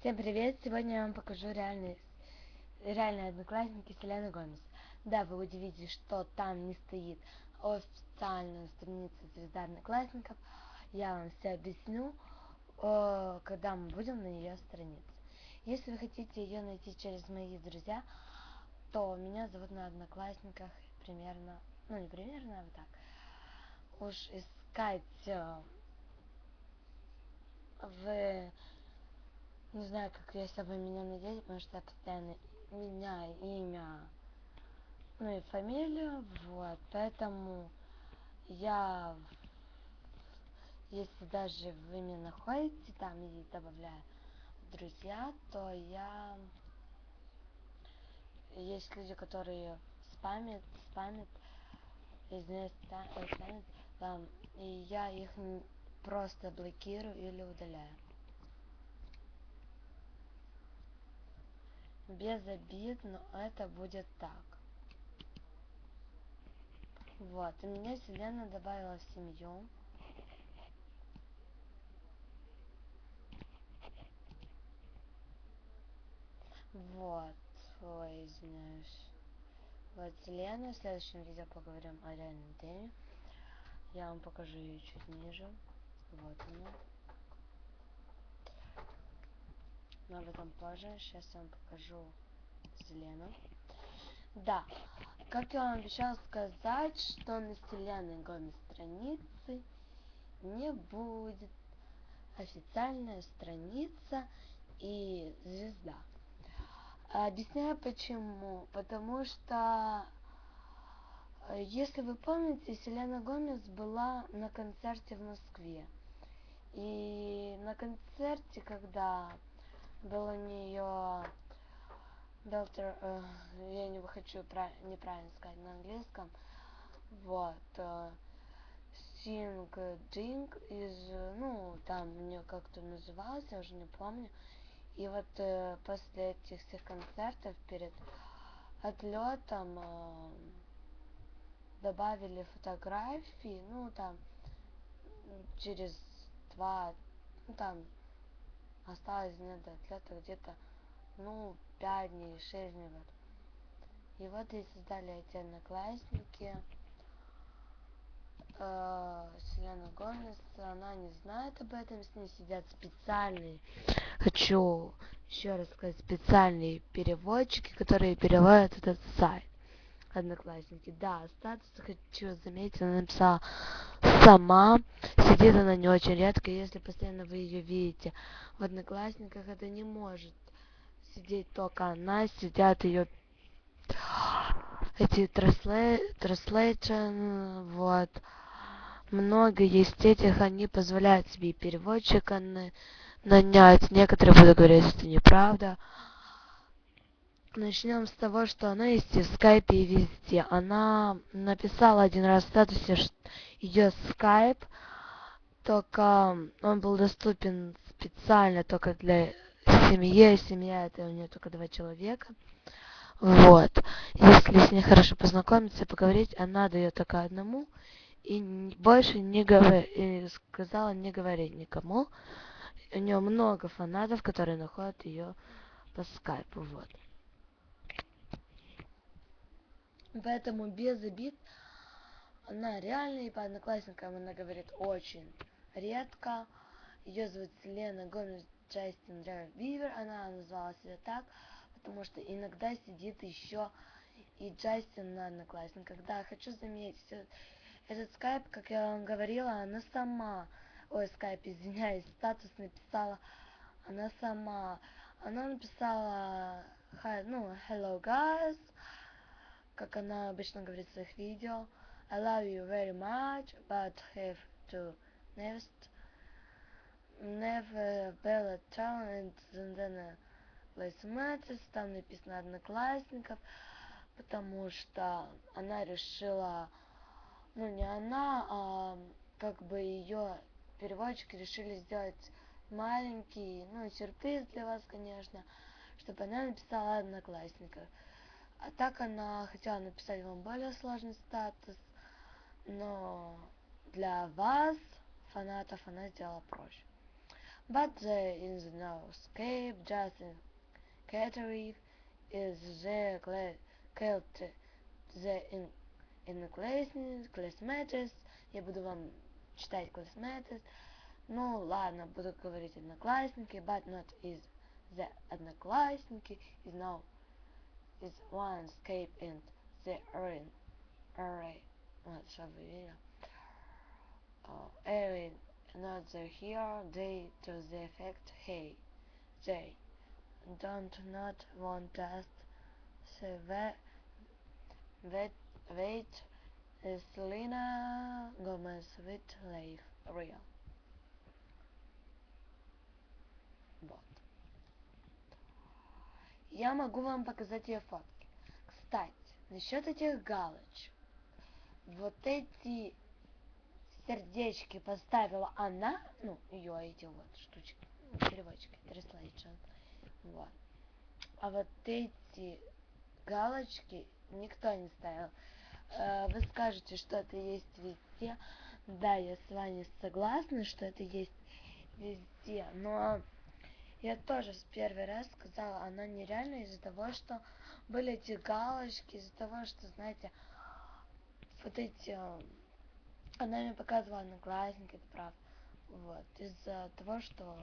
Всем привет! Сегодня я вам покажу реальные, реальные одноклассники Селены Гомес. Да, вы удивитесь, что там не стоит официальная страница звезда одноклассников. Я вам все объясню, когда мы будем на ее странице. Если вы хотите ее найти через мои друзья, то меня зовут на одноклассниках примерно, ну не примерно, а вот так. Уж искать э, в не знаю, как я с собой меня надеть, потому что я постоянно меняю имя, ну и фамилию, вот, поэтому я, если даже вы меня находите там и добавляю друзья, то я, есть люди, которые спамят, спамят, извиняюсь, спамят, там, и я их просто блокирую или удаляю. Без обид, но это будет так. Вот, и меня Селена добавила в семью. Вот, ой, извиняюсь. Вот Селена, в следующем видео поговорим о реальном теме. Я вам покажу ее чуть ниже. Вот она. Об этом позже. Сейчас я вам покажу Селену. Да, как я вам обещала сказать, что на Селены Гомес страницы не будет официальная страница и звезда. Объясняю почему. Потому что, если вы помните, Селена Гомес была на концерте в Москве. И на концерте, когда был у нее доктор, э, я не хочу неправильно сказать на английском, вот, э, Ding из, ну, там у нее как-то называлось, я уже не помню. И вот э, после этих всех концертов перед отлетом э, добавили фотографии, ну, там, через два, ну, там, осталось дня до отлета где-то, ну, 5 дней, 6 дней вот. И вот и создали эти одноклассники. Э, Селена Гомес, она не знает об этом, с ней сидят специальные, хочу еще раз сказать, специальные переводчики, которые переводят этот сайт. Одноклассники. Да, статус хочу заметить, она написала сама. Сидит она не очень редко, если постоянно вы ее видите. В Одноклассниках это не может сидеть только она, сидят ее эти транслейшн, вот. Много есть этих, они позволяют себе переводчика нанять. Некоторые будут говорить, что это неправда. Начнем с того, что она есть и в скайпе, и везде. Она написала один раз в статусе, что ее скайп, только он был доступен специально только для семьи. Семья это у нее только два человека. Вот. Если с ней хорошо познакомиться поговорить, она дает только одному. И больше не говори, сказала не говорить никому. У нее много фанатов, которые находят ее по скайпу. Вот. Поэтому без обид она реально и по одноклассникам она говорит очень редко. Ее зовут Селена Гомес Джастин Бивер. Она назвала себя так, потому что иногда сидит еще и Джастин на одноклассниках. Да, хочу заметить, этот скайп, как я вам говорила, она сама, ой, скайп, извиняюсь, статус написала, она сама, она написала, ну, hello guys, как она обычно говорит в своих видео. I love you very much, but have to next never bella talent and then matters, там написано одноклассников, потому что она решила, ну не она, а как бы ее переводчики решили сделать маленький, ну сюрприз для вас, конечно, чтобы она написала одноклассников. А так она хотела написать вам более сложный статус, но для вас, фанатов, она сделала проще. But there is no escape, just in Caterif is the cult the in, in classmates. Я буду вам читать classmates. Ну, ладно, буду говорить одноклассники, but not is the одноклассники is now is one escape and the shall we uh, array another here they to the effect hey they don't not want us so that wait wait Selena Gomez with Life Real я могу вам показать ее фотки кстати насчет этих галочек вот эти сердечки поставила она, ну, ее эти вот штучки, переводчики, translation, вот. А вот эти галочки никто не ставил. Вы скажете, что это есть везде. Да, я с вами согласна, что это есть везде, но я тоже с первый раз сказала, она нереальна из-за того, что были эти галочки, из-за того, что, знаете, вот эти она мне показывала одноклассники, это правда. Вот, из-за того, что...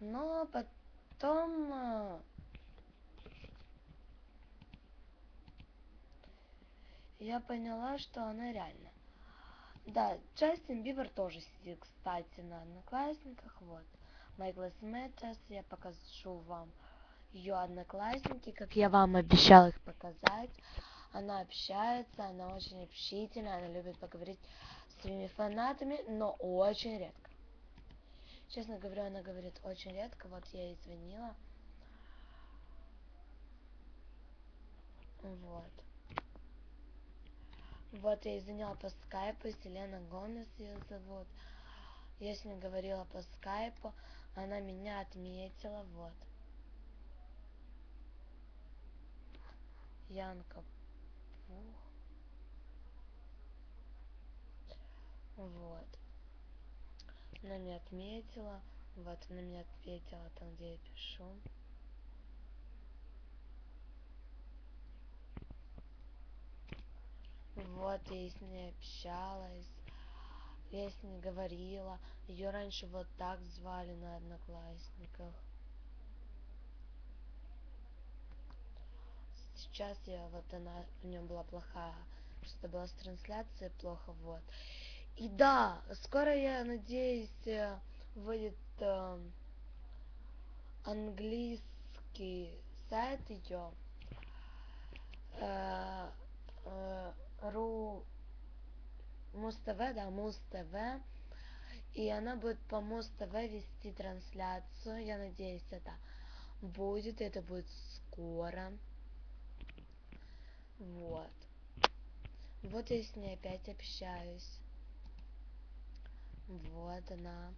Но потом... Я поняла, что она реально. Да, Джастин Бибер тоже сидит, кстати, на одноклассниках, вот. Майклас Мэттес, я покажу вам ее одноклассники, как я вам обещала их показать. Она общается, она очень общительная, она любит поговорить с своими фанатами, но очень редко. Честно говоря, она говорит очень редко. Вот я ей звонила. Вот. Вот я извиняла по скайпу, Селена Гомес ее зовут. Я с ней говорила по скайпу, она меня отметила, вот. Янка Вот. Она меня отметила. Вот, она мне ответила там, где я пишу. Вот, я с ней общалась. Я с ней говорила. Ее раньше вот так звали на одноклассниках. Сейчас я вот она у нее была плохая что была с трансляцией плохо, вот. И да, скоро, я надеюсь, э, выйдет э, английский сайт ее. Э, э, ру Муз ТВ, да, Муз ТВ. И она будет по Муз ТВ вести трансляцию. Я надеюсь, это будет. Это будет скоро. Вот. Вот я с ней опять общаюсь. Вот она.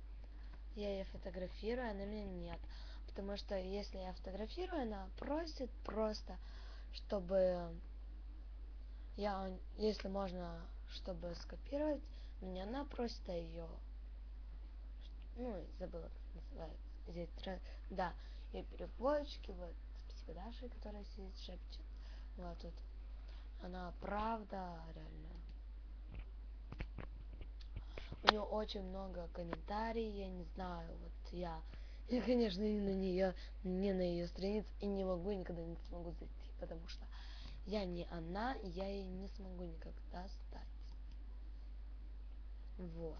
Я ее фотографирую, она меня нет. Потому что если я фотографирую, она просит просто, чтобы я, если можно, чтобы скопировать, меня она просит, а ее, ну, забыла, как называется, да, и переводчики, вот, спасибо Даше, которая сидит, шепчет, вот тут она правда реально. У нее очень много комментариев, я не знаю, вот я, я, конечно, не на нее, не на ее страницу и не могу никогда не смогу зайти, потому что я не она, и я ей не смогу никогда стать. Вот.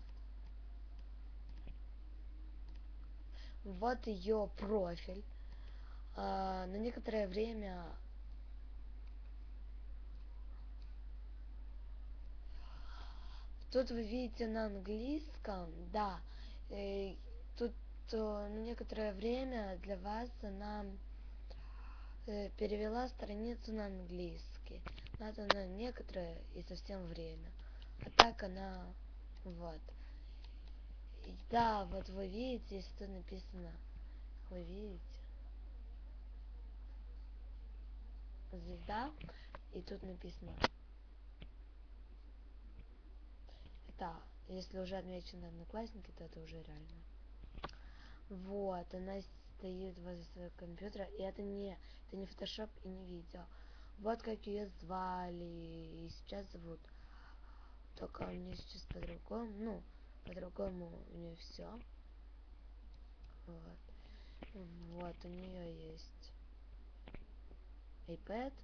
Вот ее профиль. А, на некоторое время Тут вы видите на английском, да, э, тут э, на некоторое время для вас она э, перевела страницу на английский. Надо на некоторое и совсем время. А так она, вот. Да, вот вы видите, тут написано, вы видите, звезда, и тут написано Да, если уже отмечены одноклассники, то это уже реально. Вот, она стоит возле своего компьютера, и это не, это не фотошоп и не видео. Вот как ее звали и сейчас зовут. Только у нее сейчас по-другому, ну, по-другому у нее все. Вот. Вот, у нее есть iPad.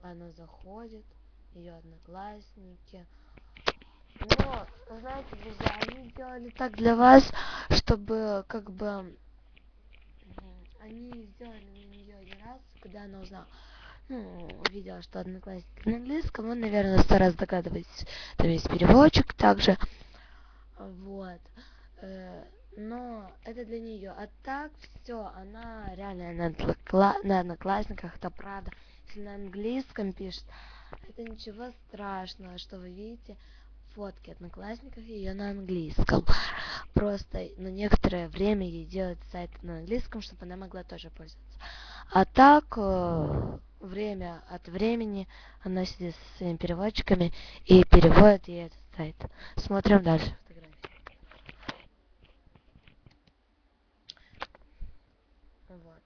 Она заходит, ее одноклассники. Но, знаете, друзья, они сделали так для вас, чтобы как бы они сделали на нее один раз, когда она узнала, ну, увидела, что одноклассник на английском, он, наверное, сто раз догадывается, там есть переводчик также, вот, э, но это для нее, а так все, она реально на, на одноклассниках, это правда, если на английском пишет, это ничего страшного, что вы видите фотки одноклассников ее на английском. Просто на некоторое время ей делать сайт на английском, чтобы она могла тоже пользоваться. А так, э, время от времени она сидит со своими переводчиками и переводит ей этот сайт. Смотрим дальше Вот.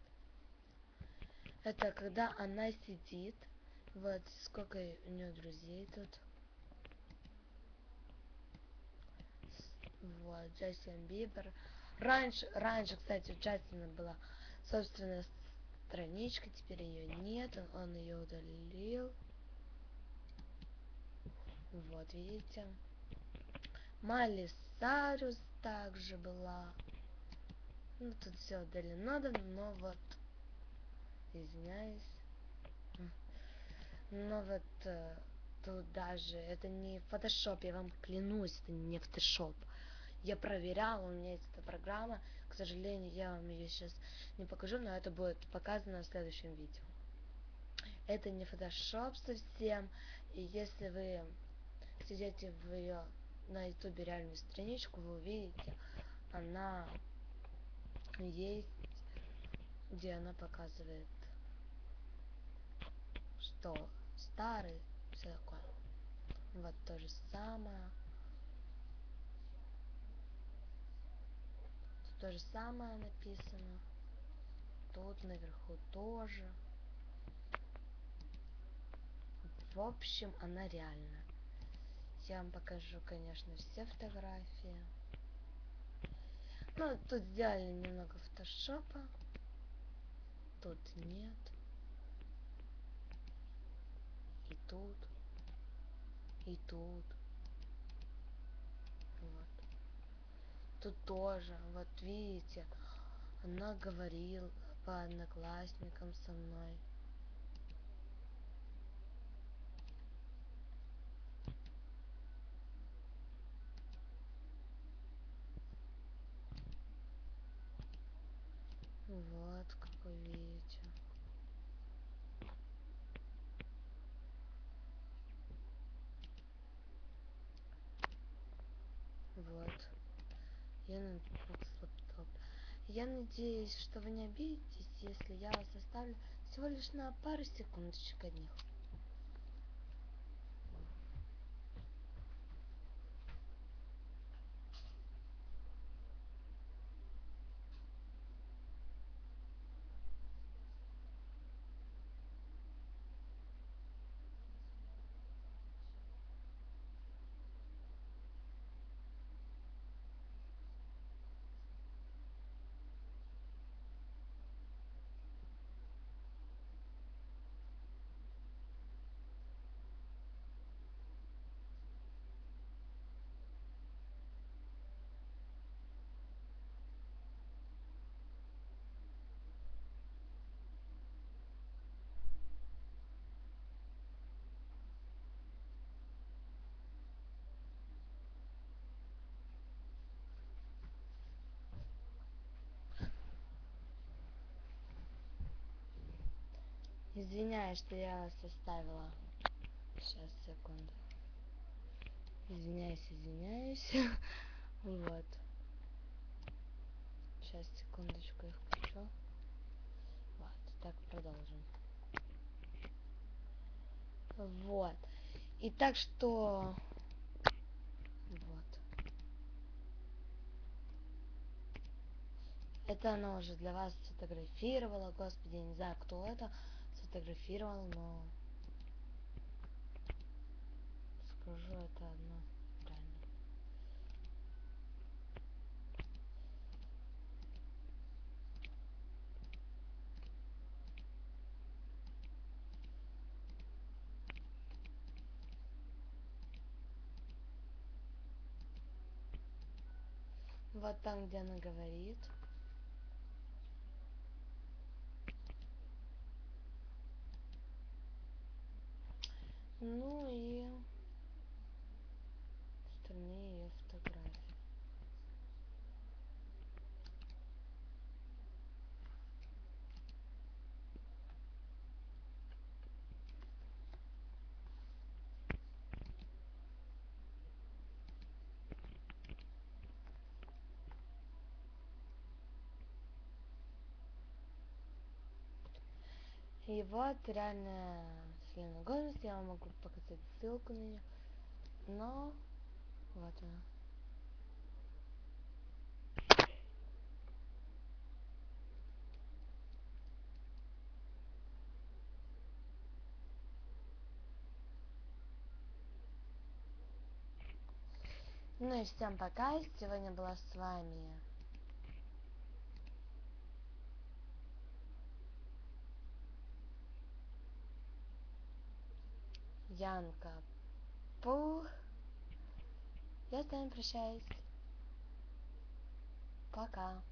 Это когда она сидит. Вот сколько у нее друзей тут. Вот, Джастин Бибер. Раньше, раньше, кстати, у Джастина была собственная страничка, теперь ее нет, он, он ее удалил. Вот, видите. Майли Сарус также была. Ну, тут все удалено, но вот, извиняюсь. Но вот э, тут даже, это не фотошоп, я вам клянусь, это не фотошоп. Я проверяла, у меня есть эта программа. К сожалению, я вам ее сейчас не покажу, но это будет показано в следующем видео. Это не фотошоп совсем. И если вы сидите в ее на ютубе реальную страничку, вы увидите, она есть, где она показывает, что старый, все такое. Вот то же самое. То же самое написано. Тут наверху тоже. В общем, она реальна. Я вам покажу, конечно, все фотографии. Ну, тут сделали немного фотошопа. Тут нет. И тут. И тут. Тут тоже, вот видите, она говорила по одноклассникам со мной. Вот, как вы видите. Вот. Я лаптоп. Я надеюсь, что вы не обидитесь, если я вас оставлю всего лишь на пару секундочек одних. Извиняюсь, что я вас оставила. Сейчас, секунду. Извиняюсь, извиняюсь. вот. Сейчас, секундочку, я включу. Вот, так продолжим. Вот. И так что... Вот. Это она уже для вас сфотографировала. Господи, я не знаю, кто это сфотографировал, но... Скажу это одно правильно. Вот там, где она говорит. Ну и остальные ее фотографии. И вот реально Селена Гомес, я вам могу показать ссылку на нее. Но вот она. Ну и всем пока. Сегодня была с вами Янка Пух. Я с вами прощаюсь. Пока.